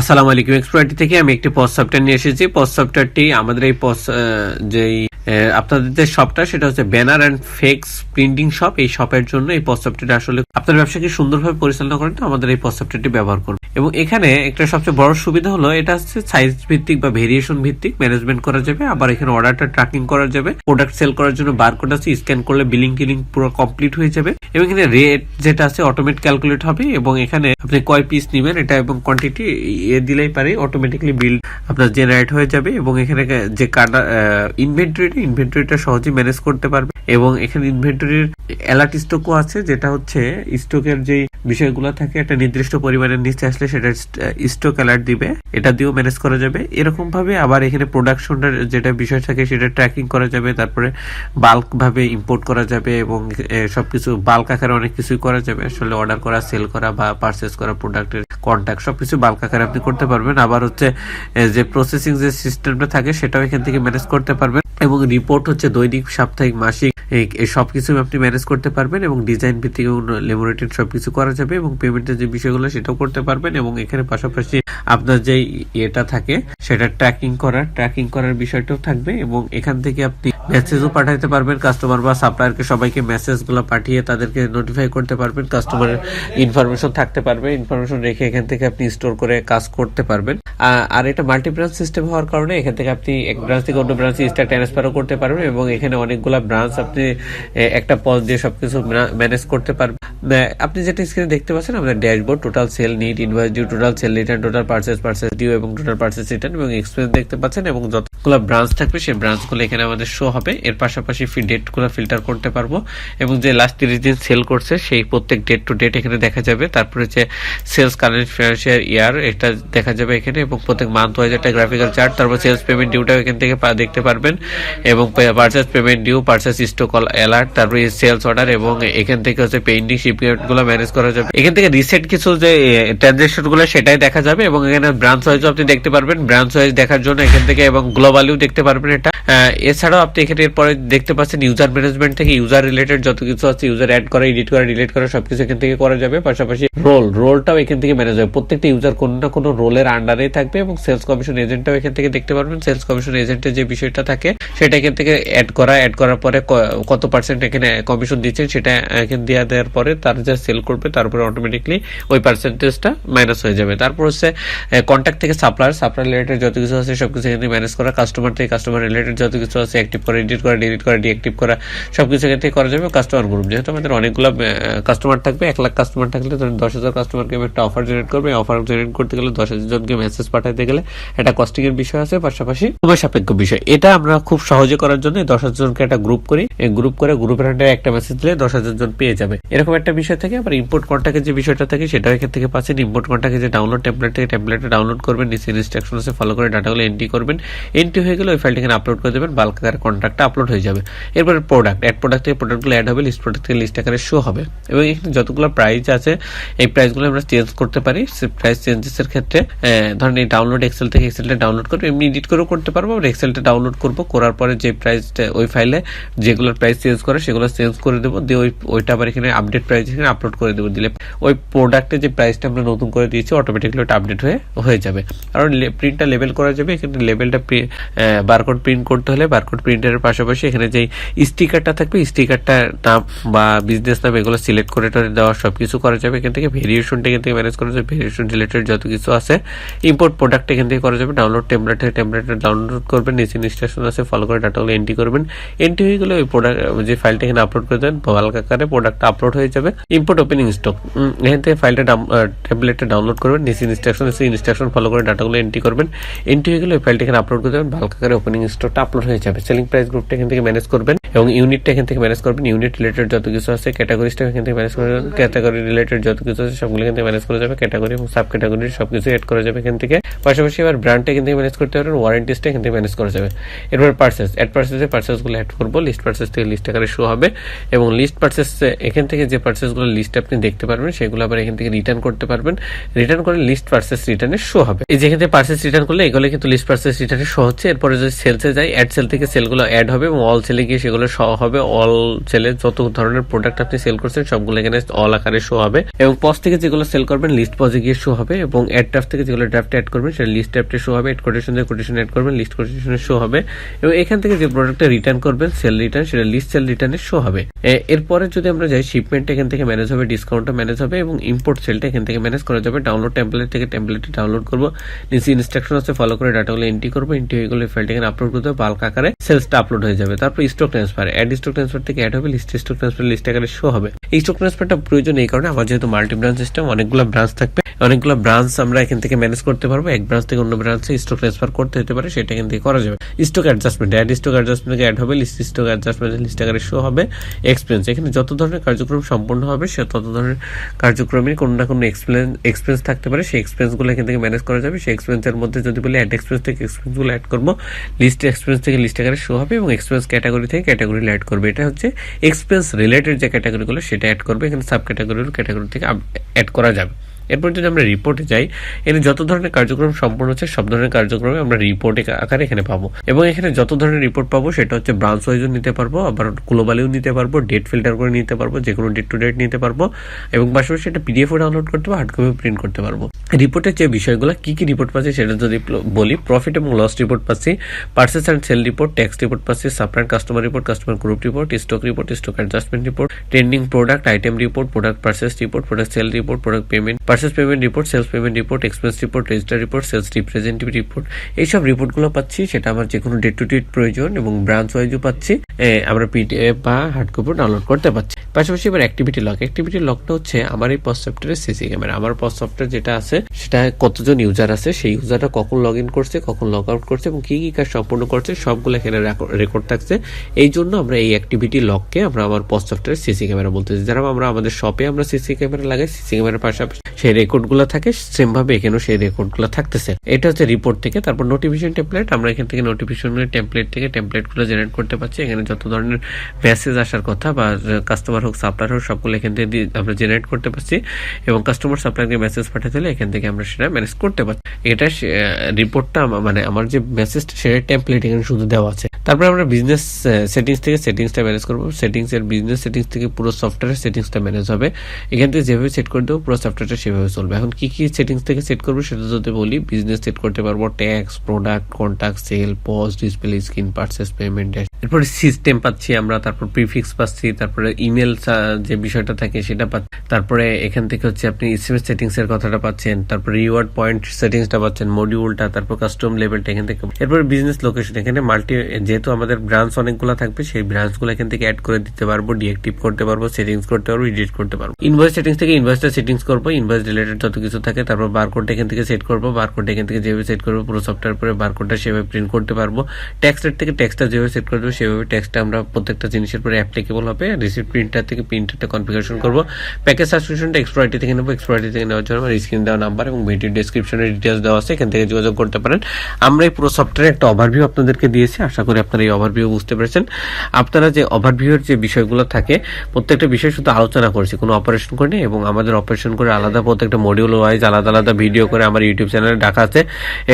আসসালামু আলাইকুম এক্সপ্লোয়ারটি থেকে আমি একটি পজ সফটওয়্যার নিয়ে এসেছি। পজ সফটওয়্যারটি আমাদের এই পজ যেই আপনাদের যে শপটা সেটা হচ্ছে banner and flex printing shop এই শপের জন্য এই পজ সফটওয়্যারটি আসলে আপনার ব্যবসাকে সুন্দরভাবে পরিচালনা করেন আমাদের এই পজ সফটওয়্যারটি ব্যবহার করুন। এবং এখানে একটা সবচেয়ে বড় সুবিধা হলো, এটা হচ্ছে সাইজ ভিত্তিক বা ভেরিয়েশন ভিত্তিক ম্যানেজমেন্ট করা যাবে। আবার এখানে অর্ডারটা ট্র্যাকিং করা যাবে। প্রোডাক্ট সেল করার জন্য বারকোড আছে স্ক্যান করলে বিলিং টিলিং পুরো কমপ্লিট হয়ে যাবে। এবং এখানে রেট যেটা আছে অটোমেট ক্যালকুলেট হবে। এবং এখানে আপনি কয় পিস নেবেন, এটা এবং কোয়ান্টিটি এ দিলেই পারে অটোমেটিকলি বিল আপনার জেনারেট হয়ে যাবে এবং এখানে যে কাটা ইনভেন্টরিটা ইনভেন্টরিটা সহজেই ম্যানেজ করতে পারবে এবং এখানে ইনভেন্টরির অ্যালার্ট স্টকও আছে, যেটা হচ্ছে স্টকের যে বিষয়গুলো থাকে, একটা নির্দিষ্ট পরিমাণের নিচে আসলে সেটা স্টক অ্যালার্ট দিবে। এটা দিয়েও ম্যানেজ করা যাবে। এরকম ভাবে আবার এখানে প্রোডাকশনটার যেটা বিষয় থাকে, সেটা ট্র্যাকিং করা যাবে। তারপরে বাল্ক ভাবে ইম্পোর্ট করা যাবে এবং সবকিছু বাল্ক আকারে অনেক কিছুই করা যাবে। আসলে অর্ডার করা সেল করা বা পারচেস করা প্রোডাক্টের কন্ট্যাক্ট সবকিছু বাল্ক আকারে আপনি করতে পারবেন। আবার হচ্ছে যে প্রসেসিং যে সিস্টেমটা থাকে, সেটাও এখান থেকে ম্যানেজ করতে পারবেন। এবং রিপোর্ট হচ্ছে দৈনিক, সাপ্তাহিক, মাসিক সবকিছু আপনি ম্যানেজ করতে পারবেন এবং ডিজাইন ভিত্তিক এবং লেবোরেটেড সবকিছু করা যাবে এবং পেমেন্টের যে বিষয়গুলো সেটাও করতে পারবেন এবং এখানে পাশাপাশি আপনার যে ইয়েটা থাকে, সেটা ট্র্যাকিং করার ট্র্যাকিং করার বিষয়টাও থাকবে এবং এখান থেকে আপনি মেসেজও পাঠাতে পারবেন কাস্টমার বা সাপ্লায়ারকে সবাইকে মেসেজগুলো পাঠিয়ে তাদেরকে নোটিফাই করতে পারবেন কাস্টমারের ইনফরমেশন থাকতে পারবে ইনফরমেশন রেখে এখান থেকে আপনি স্টোর করে কাজ করতে পারবেন। আর এটা মাল্টি ব্রাঞ্চ সিস্টেম হওয়ার কারণে এখান থেকে আপনি এক ব্রাঞ্চ থেকে অন্য ব্রাঞ্চে স্টার ট্রান্সফারও করতে পারবেন এবং এখানে অনেকগুলা ব্রাঞ্চ আপনি একটা পজ দিয়ে সবকিছু ম্যানেজ করতে পারবেন আহ, আপনি যেটা স্ক্রিনে দেখতে পাচ্ছেন আমাদের dashboard total sale net invoice due total sale return total purchase purchase due এবং টোটাল পার্সেস রিটার্ন এবং এক্সপেন্স দেখতে পাচ্ছেন এবং যতগুলো ব্রাঞ্চ থাকবে সেই ব্রাঞ্চগুলো এখানে আমাদের শো হবে। এর পাশাপাশি ফি ডেটগুলো ফিল্টার করতে পারব এবং যে লাস্ট তিরিশ দিন সেল করছে সেই প্রত্যেক ডেট টু ডেট এখানে দেখা যাবে। তারপরে হচ্ছে সেলস কারেন্ট ফিনান্সিয়াল ইয়ার এটা দেখা যাবে এখানে এবং প্রত্যেক মান্থ ওয়াইজ একটা গ্রাফিক্যাল চার্ট তারপর সেলস পেমেন্ট ডিউটাও এখান থেকে দেখতে পারবেন এবং purchase payment due purchase stock alert তারপরে সেলস অর্ডার এবং এখান থেকে হচ্ছে পেন্ডিং শিপমেন্টগুলো ম্যানেজ করা যাবে। এখান থেকে রিসেন্ট কিছু যে ট্রানজেকশনগুলো সেটাই দেখা যাবে এবং এখানে ব্রাঞ্চ ওয়াইজ আপনি দেখতে পারবেন। ব্রাঞ্চ ওয়াইজ দেখার জন্য এখান থেকে এবং গ্লোবালিও দেখতে পারবেন এটা। এছাড়াও আপনি এখানে এরপরে দেখতে পাচ্ছেন ইউজার ম্যানেজমেন্ট থেকে ইউজার রিলেটেড যত কিছু আছে ইউজার অ্যাড করা এডিট করা ডিলিট করা, সবকিছু এখান থেকে করা যাবে। পাশাপাশি রোল রোলটাও এখান থেকে ম্যানেজ হবে। প্রত্যেকটা ইউজার কোনো না কোনো রোলের আন্ডারেই থাকবে এবং সেলস কমিশন এজেন্টটাও এখান থেকে দেখতে পারবেন। সেলস কমিশন এজেন্টের যে বিষয়টা থাকে সেটা এখান থেকে অ্যাড করা অ্যাড করার পরে কত পার্সেন্ট এখানে কমিশন দিচ্ছেন সেটা এখানে দেওয়া দেওয়ার পরে তার যা সেল করবে তারপরে অটোমেটিকলি ওই পার্সেন্টেজটা মাইনাস হয়ে যাবে। তারপর হচ্ছে কন্ট্যাক্ট থেকে সাপ্লায়ার সাপ্লায়ার রিলেটেড যত কিছু আছে সবকিছু এখান থেকে ম্যানেজ করা কাস্টমার থেকে কাস্টমার রিলেটেড যত কিছু আছে অ্যাক্টিভ করা এডিট করা ডিলিট করা ডিঅ্যাক্টিভ করা সব কিছু এখান থেকে করা যাবে। কাস্টমার গ্রুপ যেহেতু আমাদের অনেকগুলো কাস্টমার থাকবে, এক লাখ কাস্টমার থাকলে ধরেন দশ হাজার কাস্টমারকে একটা অফার জেনারেট করবে অফার জেনারেট করতে গেলে দশ হাজার জনকে মেসেজ পাঠাতে গেলে একটা কস্টিং এর বিষয় আছে, পাশাপাশি সময় সাপেক্ষ বিষয়। এটা আমরা খুব সহজে করার জন্য দশ হাজার জনকে একটা গ্রুপ করি। গ্রুপ করে গ্রুপের আন্ডারে একটা মেসেজ দিলে দশ হাজার জন পেয়ে যাবে। এরকম একটা বিষয় থাকে, আবার ইম্পোর্ট কন্ট্যাক্টের যে বিষয়টা থাকে, সেটাও এখান থেকে পাচ্ছেন। ইম্পোর্ট কন্ট্যাক্টে যে ডাউনলোড টেমপ্লেট থেকে টেমপ্লেটটা ডাউনলোড করবেন, নিচে ইনস্ট্রাকশন আছে ফলো করে ডাটাগুলো এন্ট্রি করবেন। এন্ট্রি হয়ে গেলে ওই ফাইলটা এখানে আপলোড করে দেবেন বাল্ক আকারে কন্ট্রাক্টটা আপলোড হয়ে যাবে। এরপরে প্রোডাক্ট অ্যাড প্রোডাক্ট থেকে প্রোডাক্টগুলো অ্যাড হবে লিস্ট প্রোডাক্ট থেকে লিস্ট আকারে শো হবে। এবং এখানে যতগুলো প্রাইস আছে, এই প্রাইসগুলো আমরা চেঞ্জ করতে পারি। প্রাইস চেঞ্জেসের ক্ষেত্রে ধরেন এই ডাউনলোড এক্সেল থেকে এক্সেলটা ডাউনলোড করব, এমনি এডিট করেও করতে পারব এক্সেলটা ডাউনলোড করব, করার পরে যে প্রাইসটা ওই ফাইলে যেগুলোর প্রাইস চেঞ্জ করে সেগুলো চেঞ্জ করে দেবো, দিয়ে ওই, ওইটা আবার এখানে আপডেট প্রাইস এখানে আপলোড করে দেবো। দিলে ওই প্রোডাক্টের যে প্রাইসটা আমরা নতুন করে দিয়েছি অটোমেটিকলি ওটা আপডেট হয়ে হয়ে যাবে। আর প্রিন্টটা লেবেল করা যাবে, এখানে লেবেলটা বারকোড প্রিন্ট করতে হলে বারকোড প্রিন্টারের পাশাপাশি এখানে যে স্টিকারটা থাকবে স্টিকারটা নাম বা বিজনেস নাম এগুলো সিলেক্ট করে টরে দেওয়া সব কিছু করা যাবে। এখান থেকে ভেরিয়েশনটা এখান থেকে ম্যানেজ করা যাবে ভেরিয়েশন রিলেটেড যত কিছু আছে ইম্পোর্ট প্রোডাক্ট এখান থেকে করা যাবে। ডাউনলোড টেমপ্লেট টেমপ্লেটটা ডাউনলোড করবেন, নিচে ইনস্ট্রাকশন আছে ফলো করে ডাটাগুলো এন্ট্রি করবেন। এন্ট্রি হয়ে গেলে ওই প্রোডাক্ট যে ফাইলটা এখানে আপলোড করে দেন বাল্ক আকারে প্রোডাক্টটা আপলোড হয়ে যাবে। ইম্পোর্ট ওপেনিং স্টক এখান থেকে ফাইলটা ট্যাবলেটটা ডাউনলোড করবেন, নিচে ইনস্ট্রাকশন আছে ইনস্ট্রাকশন ফলো করে ডাটাগুলো এন্ট্রি করবেন। এন্ট্রি হয়ে গেলে ওই ফাইলটা এখানে আপলোড করে দেবেন বাল্ক আকারে ওপেনিং স্টকটা আপলোড হয়ে যাবে। সেলিং প্রাইস গ্রুপটা এখান থেকে ম্যানেজ করবেন এবং ইউনিটটা এখান থেকে ম্যানেজ করবেন। ইউনিট রিলেটেড যত কিছু আছে ক্যাটাগরিজটা এখান থেকে ম্যানেজ করবেন ক্যাটাগরি রিলেটেড যত কিছু আছে, সবগুলো এখান থেকে ম্যানেজ করা যাবে ক্যাটাগরি এবং সাব ক্যাটাগরি সবকিছু এড করা যাবে এখান থেকে। পাশাপাশি এবার ব্র্যান্ডটা এখান থেকে ম্যানেজ করতে পারবেন ওয়ারেন্টিসটা এখান থেকে ম্যানেজ করা যাবে। এরপর পার্সেস অ্যাড পার্সেসে পার্সেসগুলো অ্যাড করব লিস্ট পার্সেস থেকে লিস্ট আকারে শো হবে এবং লিস্ট পার্সেস এখান থেকে যে পার্সেসগুলো লিস্ট আপনি দেখতে পারবেন, সেগুলো আবার এখান থেকে রিটার্ন করতে পারবেন। রিটার্ন করে লিস্ট পার্সেস রিটার্নে শো হবে। এই যেখান থেকে পার্সেস রিটার্ন করলে এগুলো কিন্তু লিস্ট পার্সেস রিটার্নে শো হচ্ছে। এরপরে যদি সেলসে যাই অ্যাড সেল থেকে সেলগুলো অ্যাড হবে এবং অল সেলে গিয়ে সেগুলো শো হবে। অল সেলে যত ধরনের প্রোডাক্ট আপনি সেল করছেন, সবগুলো এখানে অল আকারে শো হবে। এবং পজ থেকে যেগুলো সেল করবেন লিস্ট পজে গিয়ে শো হবে এবং অ্যাড ড্রাফট থেকে যেগুলো ড্রাফট অ্যাড করবেন, সেটা লিস্ট ড্রাফটে শো হবে অ্যাড কোটেশন কোটেশন অ্যাড করবেন লিস্ট কোটেশনে শো হবে। এবং এখান থেকে যে প্রোডাক্টটা রিটার্ন করবেন সেল রিটার্ন সেটা লিস্ট সেল রিটার্নে শো হবে। এরপরে যদি আমরা যাই শিপমেন্ট এখান থেকে ম্যানেজ হবে ডিসকাউন্টটা ম্যানেজ হবে এবং ইম্পোর্ট সেলটা এখান থেকে ম্যানেজ করা যাবে। ডাউনলোড টেমপ্লেট থেকে টেমপ্লেটটি ডাউনলোড করব। নিচে ইনস্ট্রাকশন আছে ফলো করে ডাটাগুলো এন্ট্রি করব। এন্ট্রি হয়ে গেলে ফাইলটা এখানে আপলোড করতে হবে বাল্ক আকারে সেলসটা আপলোড হয়ে যাবে। তারপর stock transfer add stock transfer থেকে অ্যাড হবে লিস্ট স্টক ট্রান্সফার লিস্ট আকারে শো হবে। এই স্টক ট্রান্সফারটা প্রয়োজন এই কারণে আমার যেহেতু মাল্টি ব্রাঞ্চ সিস্টেম অনেকগুলো ব্রাঞ্চ থাকবে। অনেকগুলো ব্রাঞ্চ আমরা এখান থেকে ম্যানেজ করতে পারব। এক ব্রাঞ্চ থেকে অন্য ব্রাঞ্চে স্টক ট্রান্সফার করতে হতে পারে, সেটা এখান থেকে করা যাবে। Stock adjustment add stock adjustment add হবে লিস্ট স্টক অ্যাডজাস্টমেন্ট লিস্ট আকারে শো হবে এক্সপেন্স এখানে যত ধরনের কার্যক্রম সম্পন্ন হবে, সে তত ধরনের কার্যক্রমের কোনো না কোনো এক্সপেন্স এক্সপেন্স থাকতে পারে। সেই এক্সপেন্সগুলো এখান থেকে ম্যানেজ করা যাবে। সেই এক্সপেন্সের মধ্যে যদি বলি অ্যাড এক্সপেন্স থেকে এক্সপেন্সগুলো অ্যাড করব লিস্ট এক্সপেন্স থেকে লিস্ট আকারে শো হবে এবং এক্সপেন্স ক্যাটাগরি থেকে ক্যাটাগরি অ্যাড করবে। এটা হচ্ছে এক্সপেন্স রিলেটেড যে ক্যাটাগরিগুলো সেটা অ্যাড করবে। এখানে সাব ক্যাটাগরি ক্যাটাগরি থেকে অ্যাড করা যাবে। এরপর যদি আমরা রিপোর্টে যাই, এখানে যত ধরনের কার্যক্রম সম্পন্ন হচ্ছে, সব ধরনের কার্যক্রমে আমরা রিপোর্ট আকারে এখানে পাবো। এবং এখানে যত ধরনের রিপোর্ট পাবো, সেটা হচ্ছে ব্রাঞ্চ ওয়াইজও নিতে পারব, আবার গ্লোবালিও নিতে পারব ডেট ফিল্টার করে নিতে পারব যে কোনো ডেট টু ডেট নিতে পারব, এবং পাশাপাশি সেটা পিডিএফও ডাউনলোড করতে পারব হার্ড কপি প্রিন্ট করতে পারব। রিপোর্টের যে বিষয়গুলো, কি কি রিপোর্ট পাচ্ছি সেটা যদি বলি প্রফিট এবং লস রিপোর্ট পাচ্ছি purchase and sale report tax report পাচ্ছি supply customer report customer group report stock report stock adjustment report trending product item report product purchase report product sale report product payment purchase payment report sales payment report expense report register report sales representative report এইসব রিপোর্টগুলো পাচ্ছি, সেটা আমার যে কোনো date to date প্রয়োজন এবং branch ওয়াইজও পাচ্ছি আমরা পিডিএফ বা হার্ড কপি ডাউনলোড করতে পারছি। পাশাপাশি এবার অ্যাক্টিভিটি লক অ্যাক্টিভিটি লকটা হচ্ছে আমার এই পস সফটওয়্যারের সিসি ক্যামেরা আমার পস সফটওয়্যার যেটা আছে, সেটা কতজন ইউজার আছে, সেই ইউজারটা কখন লগ ইন করছে, কখন লগ আউট করছে এবং কি কি কাজ সম্পূর্ণ করছে, সবগুলো এখানে রেকর্ড থাকছে। এই জন্য আমরা এই অ্যাক্টিভিটি লককে আমরা আমার পস সফটওয়্যার সিসি ক্যামেরা বলতেছি। যারা আমরা আমাদের শপে আমরা সিসি ক্যামেরা লাগাই সিসি ক্যামেরার পাশাপাশি সেই রেকর্ডগুলো থাকে সেম ভাবে এখানেও সেই রেকর্ডগুলো থাকতেছে। এটা হচ্ছে রিপোর্ট থেকে, তারপর নোটিফিকেশন টেমপ্লেট আমরা এখান থেকে নোটিফিকেশনের টেমপ্লেট থেকে টেমপ্লেটগুলো জেনারেট করতে পারছি। এখানে যত ধরনের মেসেজ আসার কথা বা কাস্টমার হোক সাপ্লায়ার হোক সবগুলো এখান থেকে আমরা জেনারেট করতে পারছি এবং কাস্টমার সাপ্লায়ারকে মেসেজ পাঠাতে হলে এখান থেকে আমরা সেটা ম্যানেজ করতে পারছি। এটা রিপোর্টটা মানে আমার যে মেসেজটা সেটা টেমপ্লেট এখানে শুধু দেওয়া আছে। তারপরে আমরা বিজনেস সেটিংস থেকে সেটিংসটা ম্যানেজ করব। সেটিংস এর বিজনেস সেটিংস থেকে পুরো সফটওয়্যার সেটিংসটা ম্যানেজ হবে। এখান থেকে যেভাবে সেট করে দেবো, পুরো সফটওয়্যারটা সেভাবে চলবে? এখন কি কি সেটিংস থেকে সেট করব সেটা যদি বলি বিজনেস সেট করতে পারব tax product contact sale POS display screen purchase payment এরপরে সিস্টেম পাচ্ছি আমরা, তারপর প্রিফিক্স পাচ্ছি, তারপরে ইমেল যে বিষয়টা থাকে সেটা পাচ্ছি তারপরে এখান থেকে হচ্ছে আপনি এসএমএস সেটিংস এর কথাটা পাচ্ছেন, তারপর রিওয়ার্ড পয়েন্ট সেটিংসটা পাচ্ছেন মডিউলটা তারপর কাস্টম লেভেলটা এখান থেকে, এরপরে বিজনেস লোকেশন এখানে মাল্টি যেহেতু আমাদের ব্রাঞ্চ অনেকগুলো থাকবে, সেই ব্রাঞ্চগুলো এখান থেকে অ্যাড করে দিতে পারব ডিএক্টিভ করতে পারব সেটিংস করতে পারব এডিট করতে পারব। ইনভয়েস সেটিংস থেকে ইনভয়েসটা সেটিংস করব ইনভয়েস রিলেটেড যত কিছু থাকে, তারপর বারকোডটা এখান থেকে সেট করব। বারকোড এখান থেকে যেভাবে সেট করব, পুরো সফটওয়্যার পরে বারকোডটা সেভাবে প্রিন্ট করতে পারব। ট্যাক্স রেট থেকে ট্যাক্সটা যেভাবে সেট করে দেবো, সেভাবে ট্যাক্সটা আমরা প্রত্যেকটা জিনিসের পরে অ্যাপ্লিকেবল হবে। রিসিপ্ট প্রিন্টার থেকে প্রিন্টারটা কনফিগারেশন করব। প্যাকেজ সাবস্ক্রিপশনটা এক্সপ্রাইটি থেকে নেব। এক্সপ্রাইটি থেকে নেওয়ার জন্য আমার স্ক্রিন দেওয়া নাম্বার এবং ভিডিও ডিসক্রিপশনের ডিটেলস দেওয়া আছে। এখান থেকে যোগাযোগ করতে পারেন। আমরা এই পুরো সফটওয়্যার একটা ওভারভিউ আপনাদেরকে দিয়েছি। আশা করি আপনারা এই ওভারভিউ বুঝতে পেরেছেন। আপনারা যে ওভারভিউর যে বিষয়গুলো থাকে, প্রত্যেকটা বিষয় শুধু আলোচনা করছি, কোনো অপারেশন করিনি এবং আমাদের অপারেশন করে আলাদা প্রত্যেকটা মডিউল ওয়াইজ আলাদা আলাদা ভিডিও করে আমার ইউটিউব চ্যানেলে ডাকা আছে।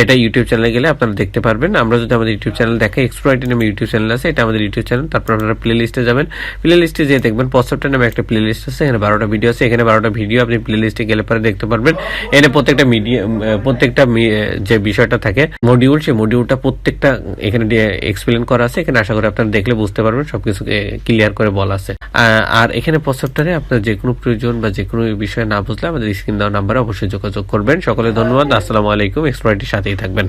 এটা ইউটিউব চ্যানেলে গেলে আপনারা দেখতে পারবেন। আমরা যদি আমাদের ইউটিউব চ্যানেল দেখে এক্সপ্রাইটি নামে ইউটিউব চ্যানেল আছে, এটা আমাদের ইউটিউব চ্যানেল তারপর আপনারা প্লে লিস্টে যাবেন। প্লে লিস্টে যেয়ে দেখবেন পসপটা নামে একটা প্লে লিস্ট আছে, এখানে বারোটা ভিডিও আছে। এখানে বারোটা ভিডিও আপনি প্লে লিস্টে গেলে পরে দেখতে পারবেন। এখানে প্রত্যেকটা মিডিয়া প্রত্যেকটা যে বিষয়টা থাকে মডিউল সেই মডিউলটা প্রত্যেকটা এখানে এক্সপ্লেন করা আছে। এখানে আশা করি আপনারা দেখলে বুঝতে পারবেন, সবকিছু ক্লিয়ার করে বলা আছে। আর এখানে পসপটারে আপনার যে কোনো প্রয়োজন বা যে কোনো বিষয় না বুঝলে আমাদের স্ক্রিন দেওয়া নাম্বারে অবশ্যই যোগাযোগ করবেন। সকলে ধন্যবাদ। আসসালামু আলাইকুম। এক্সপ্রাইটির সাথেই থাকবেন।